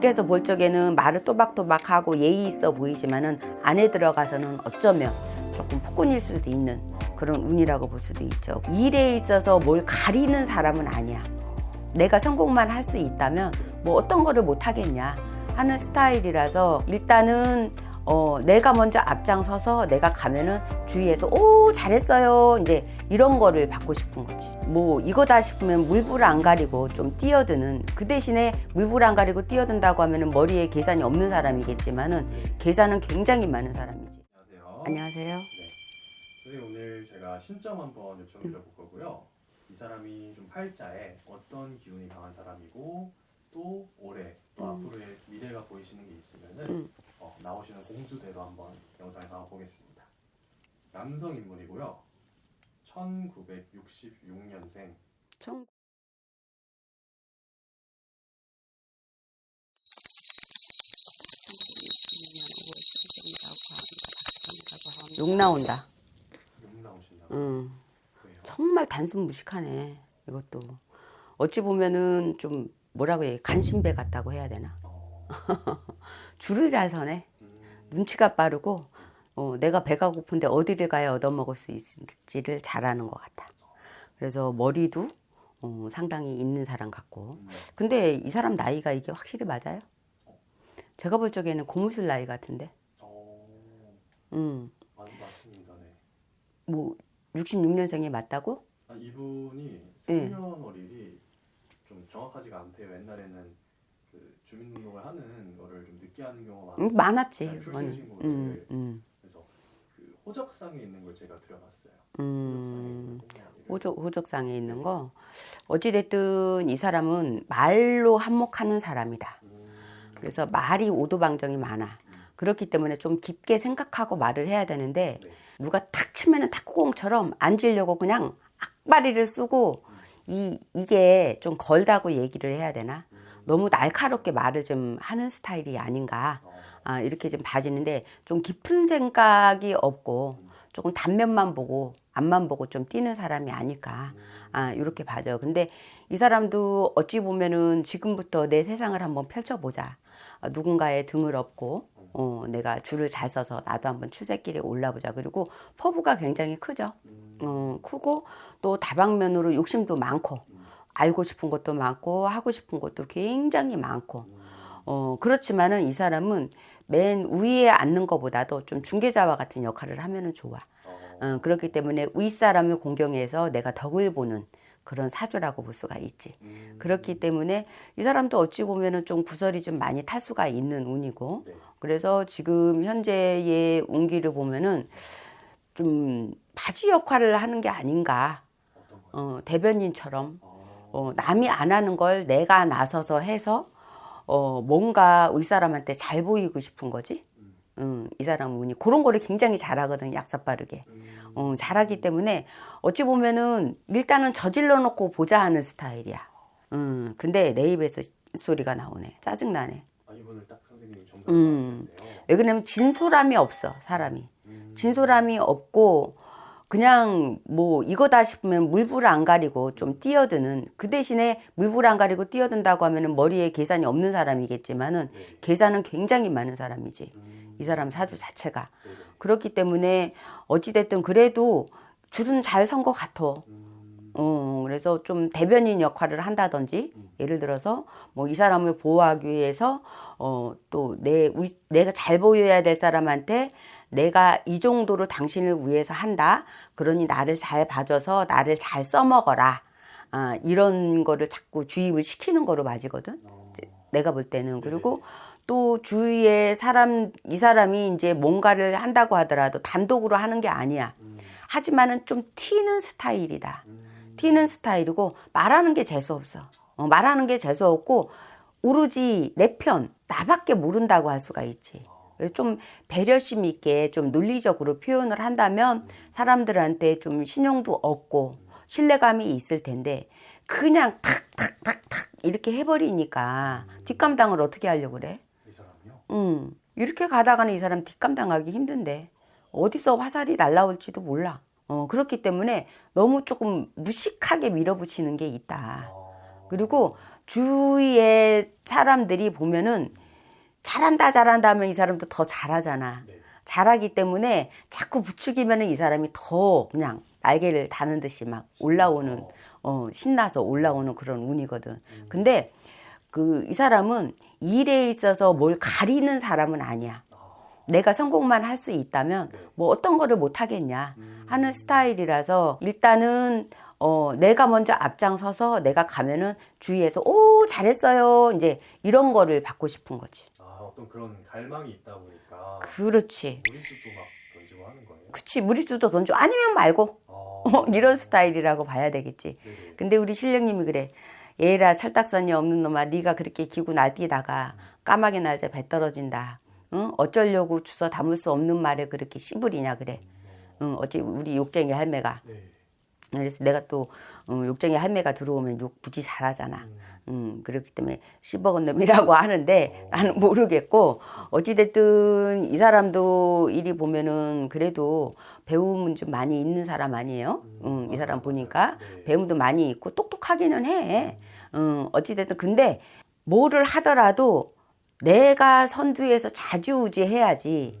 밖에서 볼 적에는 말을 또박또박하고 예의 있어 보이지만은 안에 들어가서는 어쩌면 조금 폭군일 수도 있는 그런 운이라고 볼 수도 있죠. 일에 있어서 뭘 가리는 사람은 아니야. 내가 성공만 할 수 있다면 뭐 어떤 거를 못 하겠냐 하는 스타일이라서 일단은 어 내가 먼저 앞장서서 내가 가면은 주위에서 오 잘했어요 이제 이런 거를 받고 싶은 거지 뭐 이거다 싶으면 물불 안 가리고 좀 뛰어드는 그 대신에 물불 안 가리고 뛰어든다고 하면은 머리에 계산이 없는 사람이겠지만은 계산은 굉장히 많은 사람이지 안녕하세요. 안녕하세요 네. 선생님 오늘 제가 신점 한번 요청드려 볼 거고요. 이 사람이 좀 팔자에 어떤 기운이 강한 사람이고 또 올해 또 음. 앞으로의 미래가 보이시는 게 있으면은 음. 어, 나오시는 공수대로 한번 영상에 담아 보겠습니다. 남성 인물이고요. 1966년생 청... 욕 나온다. 욕 나오신다고 응. 그래요. 정말 단순 무식하네. 이것도 어찌 보면은 좀 뭐라고 해 간신배 같다고 해야 되나. 어, 줄을 잘 서네. 음, 눈치가 빠르고 어, 내가 배가 고픈데 어디를 가야 얻어먹을 수 있을지를 잘하는 것 같아. 그래서 머리도 어, 상당히 있는 사람 같고. 음, 근데 이 사람 나이가 이게 확실히 맞아요? 제가 볼 적에는 고무줄 나이 같은데. 어, 음, 맞, 맞습니다. 네. 뭐 66년생이 맞다고? 아, 이분이 네. 생년월일이 좀 정확하지가 않대요. 옛날에는 그 주민등록을 하는 거를 좀 늦게 하는 경우가 음, 많아서 많았지. 네, 그거는. 출생 신고를. 음, 음, 그래서 그 호적상에 있는 걸 제가 드려봤어요. 음. 호적, 호적상에 있는 거. 어찌 됐든 이 사람은 말로 한몫하는 사람이다. 음, 그래서 말이 오도방정이 많아. 음, 그렇기 때문에 좀 깊게 생각하고 말을 해야 되는데 네. 누가 탁 치면은 탁구공처럼 앉으려고 그냥 악바리를 쓰고 이 이게 좀 걸다고 얘기를 해야 되나? 음, 너무 날카롭게 말을 좀 하는 스타일이 아닌가? 어, 아, 이렇게 좀 봐지는데 좀 깊은 생각이 없고 조금 단면만 보고 앞만 보고 좀 뛰는 사람이 아닐까? 아, 이렇게 봐져. 근데 이 사람도 어찌 보면은 지금부터 내 세상을 한번 펼쳐보자. 아, 누군가의 등을 업고, 어, 내가 줄을 잘 서서 나도 한번 출세길에 올라보자. 그리고 포부가 굉장히 크죠. 음, 어, 크고 또 다방면으로 욕심도 많고, 알고 싶은 것도 많고, 하고 싶은 것도 굉장히 많고, 어, 그렇지만은 이 사람은 맨 위에 앉는 것보다도 좀 중개자와 같은 역할을 하면은 좋아. 어, 어, 그렇기 때문에 윗사람을 공경해서 내가 덕을 보는 그런 사주라고 볼 수가 있지. 음, 그렇기 때문에 이 사람도 어찌 보면은 좀 구설이 좀 많이 탈 수가 있는 운이고, 네. 그래서 지금 현재의 운기를 보면은 좀 바지 역할을 하는 게 아닌가. 어, 대변인처럼 어, 어, 남이 안 하는 걸 내가 나서서 해서 어, 뭔가 윗사람한테 잘 보이고 싶은 거지. 음, 이 사람 운이 그런 거를 굉장히 잘하거든 약사 빠르게. 음, 어, 잘하기 때문에 어찌 보면은 일단은 저질러 놓고 보자 하는 스타일이야. 음, 근데 내 입에서 소리가 나오네. 짜증나네. 아, 이분을 딱 선생님이 정답 음. 왜 그러냐면 진솔함이 없어 사람이. 음, 진솔함이 없고 그냥 뭐 이거다 싶으면 물불 안 가리고 좀 뛰어드는 그 대신에 물불 안 가리고 뛰어든다고 하면은 머리에 계산이 없는 사람이겠지만은 네. 계산은 굉장히 많은 사람이지 음, 이 사람 사주 자체가. 그렇기 때문에 어찌됐든 그래도 줄은 잘 선 것 같아 음, 어, 그래서 좀 대변인 역할을 한다든지 예를 들어서 뭐 이 사람을 보호하기 위해서 어, 또 내 내가 잘 보여야 될 사람한테 내가 이 정도로 당신을 위해서 한다. 그러니 나를 잘 봐줘서 나를 잘 써먹어라. 아, 이런 거를 자꾸 주입을 시키는 거로 맞이거든. 어, 내가 볼 때는 그리고 또 주위에 사람 이 사람이 이제 뭔가를 한다고 하더라도 단독으로 하는 게 아니야. 음, 하지만은 좀 튀는 스타일이다. 음, 튀는 스타일이고 말하는 게 재수 없어. 어, 말하는 게 재수 없고 오로지 내 편 나밖에 모른다고 할 수가 있지. 좀 배려심 있게 좀 논리적으로 표현을 한다면 사람들한테 좀 신용도 얻고 신뢰감이 있을 텐데 그냥 탁탁탁탁 이렇게 해버리니까 뒷감당을 어떻게 하려고 그래? 음, 이렇게 가다가는 이 사람 뒷감당하기 힘든데 어디서 화살이 날라올지도 몰라. 어, 그렇기 때문에 너무 조금 무식하게 밀어붙이는 게 있다. 어, 그리고 주위의 사람들이 보면은 잘한다 잘한다 하면 이 사람도 더 잘하잖아. 네. 잘하기 때문에 자꾸 부추기면은 이 사람이 더 그냥 날개를 다는 듯이 막 올라오는. 어 신나서 올라오는 그런 운이거든. 근데 그 이 사람은 일에 있어서 뭘 가리는 사람은 아니야. 아, 내가 성공만 할 수 있다면 네. 뭐 어떤 거를 못 하겠냐 음. 하는 스타일이라서 일단은 어 내가 먼저 앞장서서 내가 가면은 주위에서 오 잘했어요 이제 이런 거를 받고 싶은 거지. 아, 어떤 그런 갈망이 있다 보니까 그렇지. 무리수도 막 던지고 하는 거예요. 그치 무리수도 던져 아니면 말고 아, 어, 이런 스타일이라고 봐야 되겠지. 네네. 근데 우리 실령님이 그래. 얘라 철딱선이 없는 놈아 네가 그렇게 기고 날뛰다가 까마귀 날자 배 떨어진다. 응? 어쩌려고 주워 담을 수 없는 말에 그렇게 씨부리냐 그래. 응, 어찌 우리 욕쟁이 할매가. 네. 그래서 내가 또 어, 욕쟁이 할매가 들어오면 욕 무지 잘하잖아. 음. 음, 그렇기 때문에 씹어건 놈이라고 하는데 나는 모르겠고 어찌됐든 이 사람도 일이 보면은 그래도 배움은 좀 많이 있는 사람 아니에요? 음, 이 사람 보니까 네. 배움도 많이 있고 똑똑하기는 해. 음, 어찌됐든 근데 뭐를 하더라도 내가 선두에서 자주우지해야지.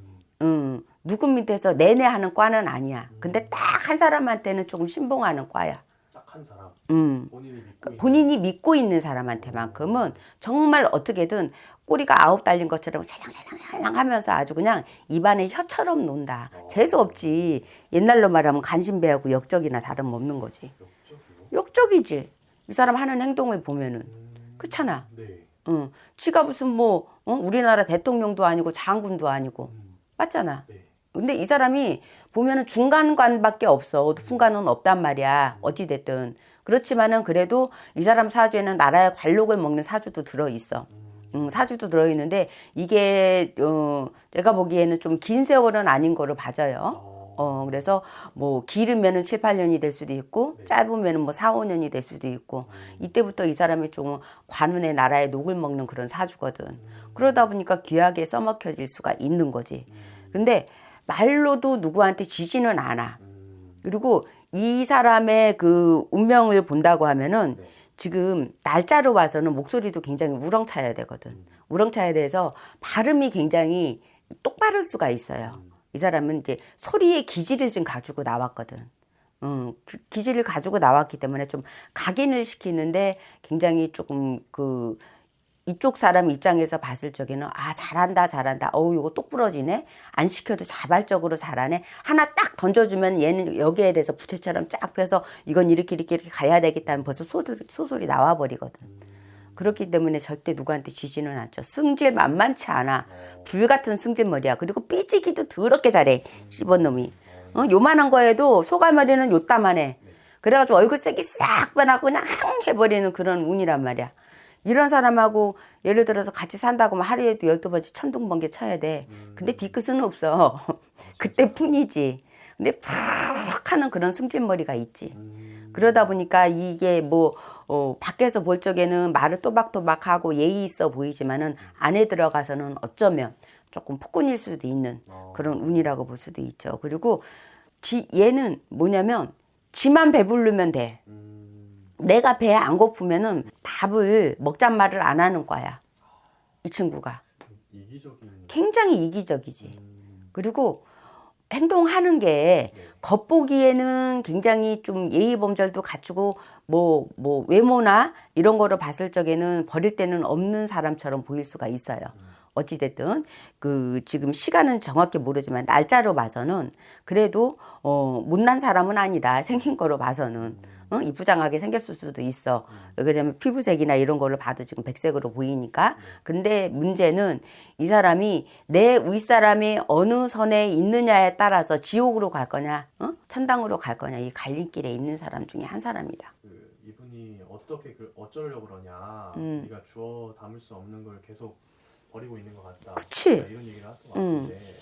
음, 누구 밑에서 내내 하는 과는 아니야. 근데 딱 한 사람한테는 조금 신봉하는 과야. 딱 한 사람 음. 본인이 믿고 있는 본인이 믿고 있는 사람한테만큼은 정말 어떻게든 꼬리가 아홉 달린 것처럼 살랑살랑살랑 하면서 아주 그냥 입안에 혀처럼 논다. 재수 없지. 옛날로 말하면 간신배하고 역적이나 다름없는 거지. 역적이요. 역적이지. 이 사람 하는 행동을 보면은 음, 그렇잖아. 네. 응. 지가 무슨 뭐 어? 우리나라 대통령도 아니고 장군도 아니고 음, 맞잖아. 네. 근데 이 사람이 보면은 중간관밖에 없어. 후관은 없단 말이야. 어찌됐든. 그렇지만은 그래도 이 사람 사주에는 나라의 관록을 먹는 사주도 들어있어. 음, 사주도 들어있는데 이게, 어, 제가 보기에는 좀 긴 세월은 아닌 거로 봐져요. 어, 어, 그래서 뭐 길으면은 7, 8년이 될 수도 있고 짧으면은 뭐 4, 5년이 될 수도 있고 이때부터 이 사람이 좀 관운의 나라의 녹을 먹는 그런 사주거든. 그러다 보니까 귀하게 써먹혀질 수가 있는 거지. 근데 말로도 누구한테 지지는 않아. 음, 그리고 이 사람의 그 운명을 본다고 하면은 네. 지금 날짜로 봐서는 목소리도 굉장히 우렁차야 되거든. 우렁차야 돼서 발음이 굉장히 똑바를 수가 있어요. 이 사람은 이제 소리의 기질을 좀 가지고 나왔거든. 음, 그 기질을 가지고 나왔기 때문에 좀 각인을 시키는데 굉장히 조금 그 이쪽 사람 입장에서 봤을 적에는 아 잘한다 잘한다. 어우 이거 똑 부러지네. 안 시켜도 자발적으로 잘하네. 하나 딱 던져주면 얘는 여기에 대해서 부채처럼 쫙 펴서 이건 이렇게 이렇게 이렇게 가야 되겠다면 벌써 소소리, 소소리 나와 버리거든. 그렇기 때문에 절대 누구한테 지지는 않죠. 승질 만만치 않아. 불 같은 승질머리야. 그리고 삐지기도 더럽게 잘해 씹은 놈이. 어, 요만한 거에도 소갈머리는 요따만해. 그래가지고 얼굴 색이 싹 변하고 그냥 항 해버리는 그런 운이란 말이야 이런 사람하고 예를 들어서 같이 산다고 하면 하루에도 열두 번씩 천둥번개 쳐야 돼. 근데 뒤끝은 없어. 그때 뿐이지. 근데 팍 하는 그런 승진머리가 있지. 음, 그러다 보니까 이게 뭐, 어, 밖에서 볼 적에는 말을 또박또박하고 예의 있어 보이지만은 안에 들어가서는 어쩌면 조금 폭군일 수도 있는 어, 그런 운이라고 볼 수도 있죠. 그리고 지, 얘는 뭐냐면 지만 배부르면 돼. 음, 내가 배 안 고프면은 밥을 먹잔 말을 안 하는 거야. 이 친구가. 이기적인 굉장히 이기적이지. 음, 그리고 행동하는 게 네. 겉보기에는 굉장히 좀 예의 범절도 갖추고 뭐, 뭐 외모나 이런 거를 봤을 적에는 버릴 때는 없는 사람처럼 보일 수가 있어요. 어찌됐든 그 지금 시간은 정확히 모르지만 날짜로 봐서는 그래도 어 못난 사람은 아니다 생긴 거로 봐서는 어? 이쁘장하게 생겼을 수도 있어 왜냐면 피부색이나 이런 거를 봐도 지금 백색으로 보이니까 근데 문제는 이 사람이 내 윗사람이 어느 선에 있느냐에 따라서 지옥으로 갈 거냐 어? 천당으로 갈 거냐 이 갈림길에 있는 사람 중에 한 사람이다 그 이분이 어떻게 그 어쩌려고 그러냐 음. 네가 주워 담을 수 없는 걸 계속 버리고 있는 것 같다 그치. 그러니까 이런 얘기를 것 음. 같은데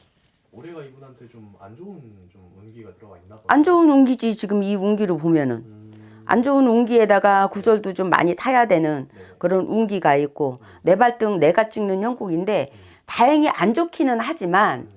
올해가 이분한테 좀 안 좋은 좀 운기가 들어가 있나 봐요 안 좋은 운기지 지금 이 운기로 보면은 음, 안 좋은 운기에다가 구설도 좀 많이 타야 되는 네. 그런 운기가 있고 내 발등 내가 찍는 형국인데 다행히 안 좋기는 하지만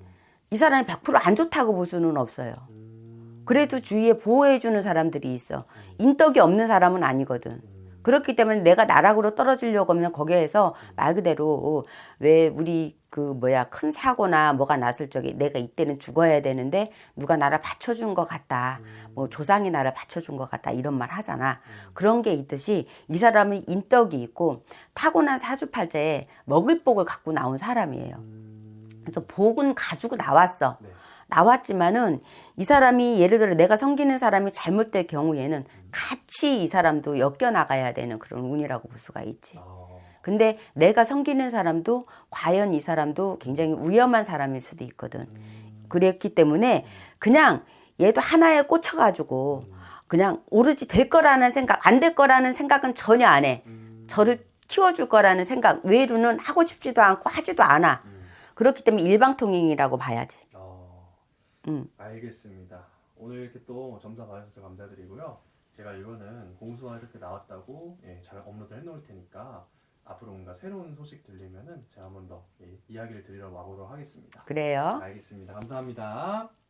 이 사람이 100%안 좋다고 볼 수는 없어요. 음, 그래도 주위에 보호해주는 사람들이 있어. 인덕이 없는 사람은 아니거든. 음, 그렇기 때문에 내가 나락으로 떨어지려고 하면 거기에서 말 그대로 왜 우리 그 뭐야 큰 사고나 뭐가 났을 적에 내가 이때는 죽어야 되는데 누가 나를 받쳐준 것 같다. 뭐 조상이 나를 받쳐준 것 같다 이런 말 하잖아. 그런 게 있듯이 이 사람은 인덕이 있고 타고난 사주팔자에 먹을 복을 갖고 나온 사람이에요. 음, 그래서 복은 가지고 나왔어. 네. 나왔지만은 이 사람이 예를 들어 내가 섬기는 사람이 잘못될 경우에는 같이 이 사람도 엮여 나가야 되는 그런 운이라고 볼 수가 있지. 아, 근데 내가 섬기는 사람도 과연 이 사람도 굉장히 위험한 사람일 수도 있거든. 음, 그랬기 때문에 그냥 얘도 하나에 꽂혀가지고 그냥 오로지 될 거라는 생각, 안 될 거라는 생각은 전혀 안 해. 음, 저를 키워줄 거라는 생각, 외로는 하고 싶지도 않고 하지도 않아. 음, 그렇기 때문에 일방통행이라고 봐야지. 어, 음. 알겠습니다. 오늘 이렇게 또 점사 봐주셔서 감사드리고요. 제가 이거는 공수가 이렇게 나왔다고 예, 잘 업로드 해놓을 테니까 앞으로 뭔가 새로운 소식 들리면은 제가 한번 더 예, 이야기를 드리러 와보도록 하겠습니다. 그래요. 알겠습니다. 감사합니다.